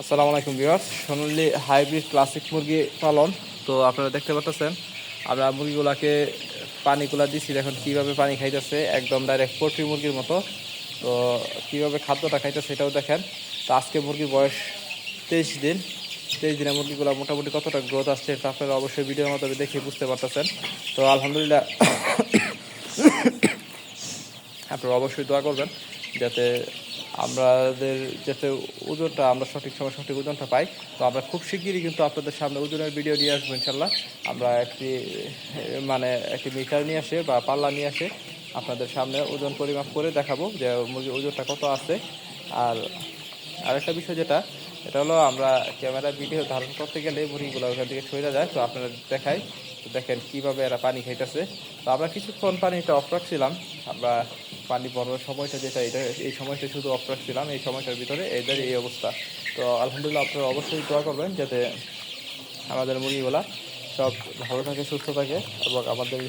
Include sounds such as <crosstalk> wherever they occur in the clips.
আসসালামু আলাইকুম ভিউয়ার্স, সোনালি hybrid classic মুরগি পালন। তো আপনারা দেখতে পাচ্ছেন আমরা মুরগিগুলাকে পানিগুলা দিচ্ছি দেখুন কীভাবে পানি খাইতেছে, একদম ডাইরেক্ট পোলট্রি মুরগির মতো। তো কীভাবে খাদ্যটা খাইতেছে সেটাও দেখেন। তো আজকে মুরগির বয়স তেইশ দিন। তেইশ দিনে মুরগিগুলো মোটামুটি কতটা গ্রোথ আসছে এটা আপনারা অবশ্যই ভিডিওর মতো দেখে বুঝতে পারতেছেন। তো আলহামদুলিল্লাহ <coughs> আপনারা অবশ্যই দোয়া করবেন, যাতে আমাদের যাতে ওজনটা, আমরা সঠিক সময় সঠিক ওজনটা পাই, তো আমরা খুব শিগগিরই কিন্তু আপনাদের সামনে ওজনের ভিডিও নিয়ে আসব ইনশাল্লাহ আমরা একটি মানে একটি মিটার নিয়ে আসে বা পাল্লা নিয়ে আসে আপনাদের সামনে ওজন পরিমাপ করে দেখাবো যে মুরগির ওজনটা কত আছে। আর আরেকটা বিষয় যেটা, এটা হলো আমরা ক্যামেরা ভিডিও ধারণ করতে গেলে মুরগিগুলো ওখান থেকে সরে যায়, তো আপনারা দেখাই তো দেখেন কীভাবে এরা পানি খাইতেছে। তো আমরা কিছুক্ষণ পানিটা অফ রাখছিলাম, আমরা পানি বড়ার সময়টা যেটা, এটা এই সময়টা শুধু অফ রাখছিলাম, এই সময়টার ভিতরে এদের এই অবস্থা। তো আলহামদুলিল্লাহ আপনারা অবশ্যই দোয়া করবেন যাতে আমাদের মুরগিগুলা সব ভালো থাকে, সুস্থ থাকে এবং আমাদের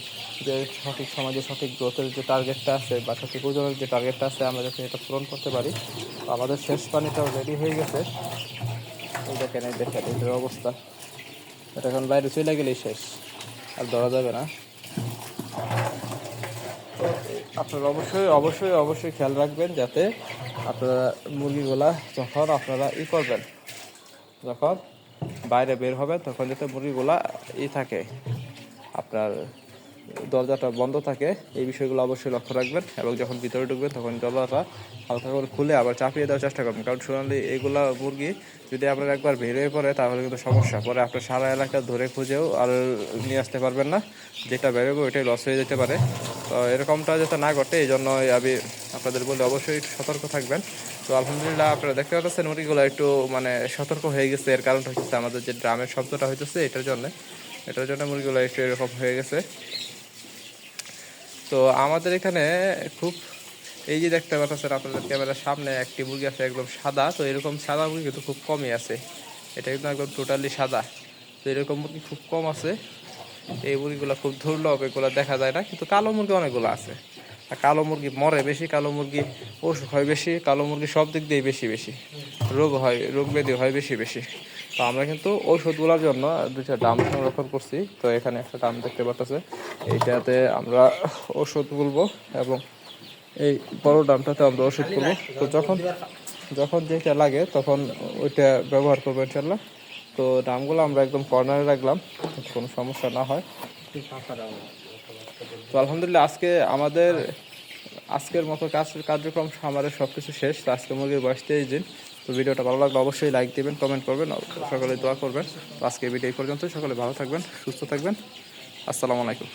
যে সঠিক সমাজে সঠিক গ্রোথের যে টার্গেটটা আছে বা সঠিক ওজনের যে টার্গেটটা আছে, আমরা যাতে এটা পূরণ করতে পারি। আমাদের শেষ পানিটাও রেডি হয়ে গেছে। দেখেন দেখেন এটার অবস্থা। এটা এখন বাইরে চলে গেলেই শেষ, আর ধরা যাবে না। আপনারা অবশ্যই অবশ্যই অবশ্যই খেয়াল রাখবেন যাতে আপনারা মুরগিগুলা যখন আপনারা ই করবেন, যখন বাইরে বের হবেন, তখন যাতে মুরগিগুলা ই থাকে। আপনার দরজাটা বন্ধ থাকে, এই বিষয়গুলো অবশ্যই লক্ষ্য রাখবেন এবং যখন ভিতরে ঢুকবেন তখন দরজাটা হালকা করে খুলে আবার চাপিয়ে দেওয়ার চেষ্টা করবেন। কারণ সোনালি এইগুলা মুরগি যদি আপনার একবার বেরিয়ে পড়ে তাহলে কিন্তু সমস্যা। পরে আপনার সারা এলাকা ধরে খুঁজেও আর নিয়ে আসতে পারবেন না। যেটা বেরোবে ওইটাই লস হয়ে যেতে পারে। তো এরকমটা যাতে না ঘটে, এই জন্য আমি আপনাদের বলে অবশ্যই সতর্ক থাকবেন। তো আলহামদুলিল্লাহ আপনারা দেখতে পাচ্ছেন মুরগিগুলো একটু মানে সতর্ক হয়ে গেছে। এর কারণটা হচ্ছে আমাদের যে ড্রামের শব্দটা হইতেছে এটার জন্য। এটার জন্য মুরগিগুলো একটু এরকম হয়ে গেছে। তো আমাদের এখানে খুব, এই যে দেখতে পাচ্ছেন আপনাদের ক্যামেরার সামনে একটি মুরগি আছে একদম সাদা, তো এরকম সাদা মুরগি কিন্তু খুব কমই আছে। এটা কিন্তু একদম টোটালি সাদা। তো এরকম মুরগি খুব কম আছে। এই মুরগিগুলো খুব দুর্লভ, এগুলো দেখা যায় না, কিন্তু কালো মুরগি অনেকগুলো আছে। আর কালো মুরগি মরে বেশি, কালো মুরগি অসুখ হয় বেশি, কালো মুরগি সব দিক দিয়ে বেশি বেশি। রোগ হয়, রোগ ব্যাধি হয় বেশি বেশি। তো আমরা কিন্তু ওষুধগুলোর জন্য দুইটা ডাম সংরক্ষণ করছি। তো এখানে একটা ডাম দেখতে পাচ্ছেন এইটাতে আমরা ওষুধ বলব এবং এই বড় ডামটাতে আমরা ওষুধ করব। তো যখন যখন যেটা লাগে তখন ওইটা ব্যবহার করব ইনশাল্লাহ। তো ডামগুলো আমরা একদম কর্নারে রাখলাম, কোনো সমস্যা না হয়। তো আলহামদুলিল্লাহ, আজকে আমাদের আজকের মতো কাজ কার্যক্রম আমাদের সব কিছু শেষ। তো আজকে মুরগির বয়স তেইশ দিন। তো ভিডিওটা ভালো লাগলে অবশ্যই লাইক দেবেন কমেন্ট করবেন, সকলে দোয়া করবেন। তো আজকে ভিডিও এই পর্যন্ত সকলে ভালো থাকবেন, সুস্থ থাকবেন। আসসালামু আলাইকুম।